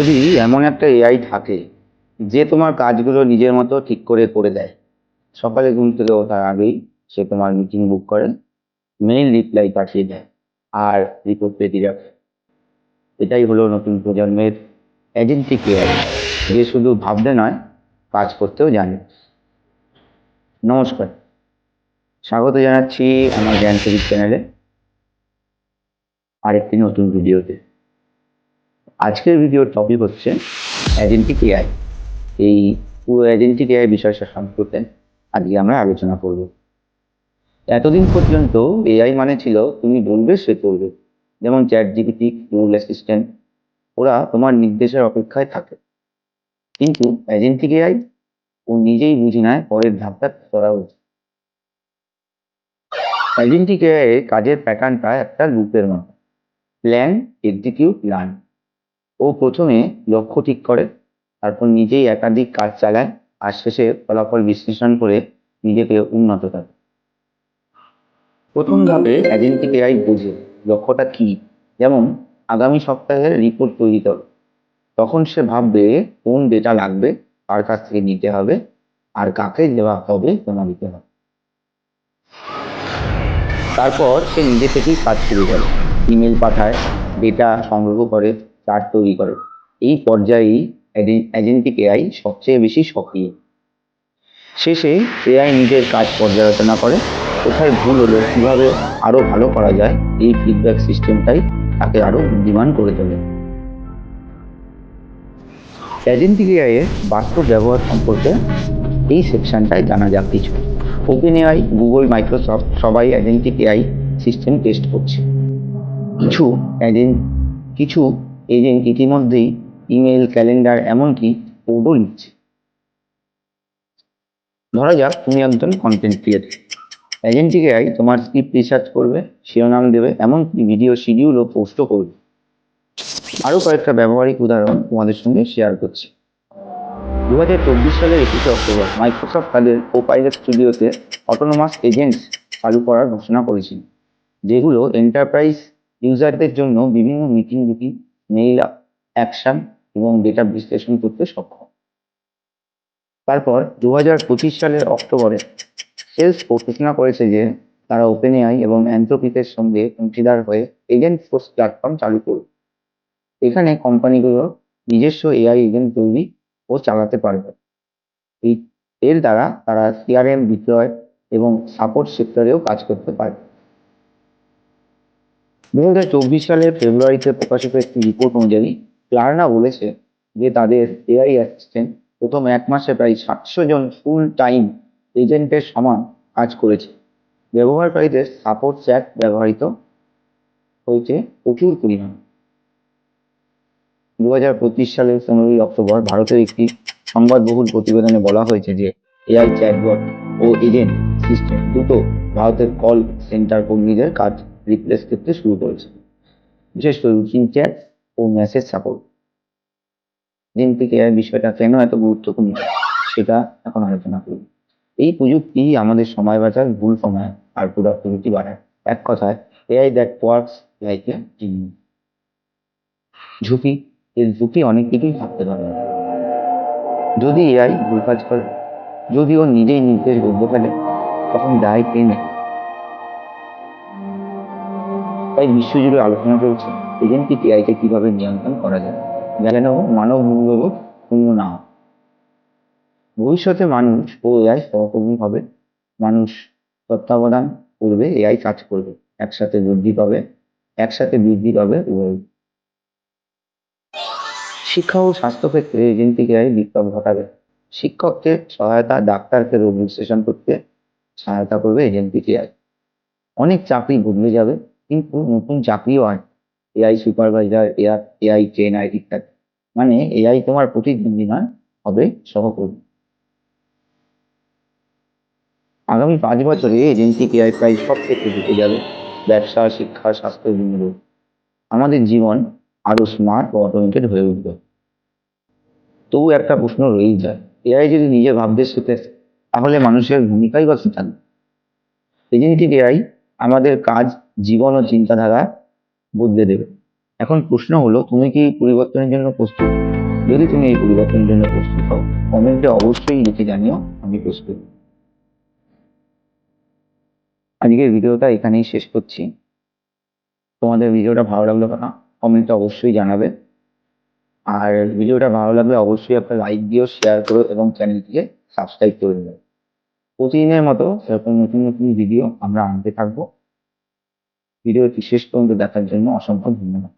যদি এমন একটা এআই থাকে যে তোমার কাজগুলো নিজের মতো ঠিক করে করে দেয়, সকালে ঘুম থেকে ওঠার আগেই সে তোমার মিটিং বুক করে মেইল রিপ্লাই পাঠিয়ে দেয় আর রিপোর্ট রেডি রাখে। এটাই হলো নতুন প্রজন্মের এজেন্টিক এআই যে শুধু ভাবতে নয়, কাজ করতেও জানে। নমস্কার। স্বাগত জানাচ্ছি আমার জ্ঞান চ্যানেলে আরেকটি নতুন ভিডিওতে আজকের ভিডিওর টপিক হচ্ছে এজেন্টিক এআই এই পুরো এজেন্টিক এআই বিষয়টা সম্পর্কে আজকে আমরা আলোচনা করব। এতদিন পর্যন্ত এআই মানে ছিল, তুমি বলবে সে করবে। যেমন চ্যাট জিপিটি গুগল অ্যাসিস্ট্যান্ট ওরা তোমার নির্দেশের অপেক্ষায় থাকে। কিন্তু এজেন্টিক এআই ও নিজেই বুঝে নেয়, পরের ধাপটা করা উচিত। এজেন্টিক এআই কাজের প্যাটার্নটা একটা লুপের মতো। প্ল্যান এক্সিকিউট লার্ন ও প্রথমে লক্ষ্য ঠিক করে, তারপর নিজেই একাধিক কাজ চালায় আর শেষে ফলাফল বিশ্লেষণ করে নিজেকে উন্নত করে। প্রথম ধাপে এজেন্টিক এআই বোঝে লক্ষ্যটা কি, যেমন আগামী সপ্তাহের রিপোর্ট তৈরি করো। তখন সে ভাববে কোন ডেটা লাগবে, কার কাছ থেকে নিতে হবে, আর কাকে দেওয়া হবে, জমা দিতে হবে। তারপর সে নিজে থেকেই কাজ শুরু করে। ইমেল পাঠায় ডেটা সংগ্রহ করে চার্ট তৈরি করে। এই পর্যায়েই এজেন্টিক এআই সবচেয়ে বেশি সক্রিয়। শেষে এআই নিজের কাজ পর্যালোচনা করে। কোথায় ভুল হলো, কীভাবে আরও ভালো করা যায়, এই ফিডব্যাক সিস্টেমটাই তাকে আরও বুদ্ধিমান করে তোলে। এজেন্টিক এআই এর বাস্তব ব্যবহার সম্পর্কে এই সেকশনটায় জানা যাক কিছু। ওপেন এআই গুগল মাইক্রোসফট সবাই এজেন্টিক এআই সিস্টেম টেস্ট করছে। কিছু এজেন্ট কিছু এজেন্ট ইতিমধ্যেই ইমেল ক্যালেন্ডার, এমনকি কোডও লিখছে। ধরা যাক তুমি একজন কন্টেন্ট ক্রিয়েটর এজেন্টিক এআই তোমার স্ক্রিপ্ট রিসার্চ করবে, শিরোনাম দেবে, এমনকি ভিডিও শিডিউল ও পোস্টও করবে। আরও কয়েকটা ব্যবহারিক উদাহরণ তোমাদের সঙ্গে শেয়ার করছি। দু হাজার চব্বিশ সালের একুশে অক্টোবর মাইক্রোসফট তাদের কোপাইলট স্টুডিওতে অটোনোমাস এজেন্টস চালু করার ঘোষণা করেছিল, যেগুলো এন্টারপ্রাইজ ইউজারদের জন্য বিভিন্ন মিটিং রুটিন মেইল অ্যাকশন এবং ডেটা বিশ্লেষণ করতে সক্ষম। তারপর দু হাজার পঁচিশ সালের অক্টোবরে সেলস ঘোষণা করেছে যে তারা ওপেন এআই এবং অ্যান্থ্রোপিকের সঙ্গে অংশীদার হয়ে এজেন্ট ফোর্স প্ল্যাটফর্ম চালু করবে। এখানে কোম্পানিগুলো নিজস্ব এআই এজেন্ট তৈরি ও চালাতে পারবে। এই, এর দ্বারা তারা সিআরএম বিক্রয় এবং সাপোর্ট সেক্টরেও কাজ করতে পারবে। দু হাজার চব্বিশ সালের ফেব্রুয়ারিতে প্রকাশিত একটি রিপোর্ট অনুযায়ী ক্লার্না বলেছে যে তাদের এআই অ্যাসিস্ট্যান্ট প্রথম এক মাসে প্রায় সাতশো জন ফুল টাইম এজেন্টের সমান কাজ করেছে। ব্যবহারকারীদের সাপোর্ট চ্যাট ব্যবহৃত হয়েছে প্রচুর পরিমাণ। দু হাজার পঁচিশ সালের পনেরোই অক্টোবর ভারতের একটি সংবাদবহুল প্রতিবেদনে বলা হয়েছে যে এআই চ্যাটবট ও এজেন্ট সিস্টেম দুটো ভারতের কল সেন্টার কর্মীদের কাজ রিপ্লেস করতে শুরু করেছে। বিশেষ করে রুটিন চ্যাট ও মেসেজ সাপোর্ট এজেন্টিক এআই বিষয়টা কেন এত গুরুত্বপূর্ণ, সেটা এখন আলোচনা করব। এই প্রযুক্তি আমাদের সময় বাঁচার ভুল সময় আর প্রোডাক্টিভিটি বাড়ায় এক কথায় AI that works like a ঝুঁকি এর ঝুঁকি অনেক কিছুই থাকতে পারে। যদি এআই ভুল কাজ করে, যদি ও নিজেই নির্দেশ বলতে পারে তখন দায় কে তাই বিশ্বজুড়ে আলোচনা চলছে। এজেন্টিক এআইকে কীভাবে নিয়ন্ত্রণ করা যায়? যেন মানব মূল্যবোধ শূন্য না ভবিষ্যতে মানুষ ও এআই সহকর্মী হবে। মানুষ তত্ত্বাবধান করবে, এআই কাজ করবে। একসাথে বৃদ্ধি পাবে, একসাথে বৃদ্ধি পাবে উভয় শিক্ষা ও স্বাস্থ্যক্ষেত্রে এজেন্টিক এআই বিপ্লব ঘটাবে। শিক্ষকদের সহায়তা, ডাক্তারকে রোগ বিশ্লেষণ করতে সহায়তা করবে এজেন্টিক এআই অনেক চাকরি বদলে যাবে। কিন্তু নতুন চাকরি হয় AI supervisor AI AI trainer ইত্যাদি মানে এআই তোমার প্রতিদ্বন্দ্বী নয়, হবে সহকর্মী। আগামী পাঁচ বছরে এজেন্টিক এআই প্রায় সব ক্ষেত্রে ঢুকে যাবে, ব্যবসা, শিক্ষা স্বাস্থ্য বিনিয়োগ আমাদের জীবন আরও স্মার্ট ও অটোমেটেড হয়ে উঠবে। তবু একটা প্রশ্ন রয়েই যায় এআই যদি নিজে ভাবতে শেখে তাহলে মানুষের ভূমিকাই বা থাকবে এজেন্টিক এআই আমাদের কাজ, জীবন ও চিন্তাধারা বদলে দেবে। এখন প্রশ্ন হলো, তুমি কি পরিবর্তনের জন্য প্রস্তুত? যদি তুমি এই পরিবর্তনের জন্য প্রস্তুত হও, কমেন্টে অবশ্যই লিখে জানিও, আমি প্রস্তুত। আজকের ভিডিওটা এখানেই শেষ করছি। তোমাদের ভিডিওটা ভালো লাগল না কমেন্টে অবশ্যই জানাবে। আর ভিডিওটা ভালো লাগলে অবশ্যই একটা লাইক দিও শেয়ার করো, এবং চ্যানেলটিকে সাবস্ক্রাইব করে দেবে প্রতিদিনের মতো সেরকম নতুন নতুন ভিডিও আমরা আনতে থাকব। ভিডিওটি শেষ পর্যন্ত দেখার জন্য অসংখ্য ধন্যবাদ।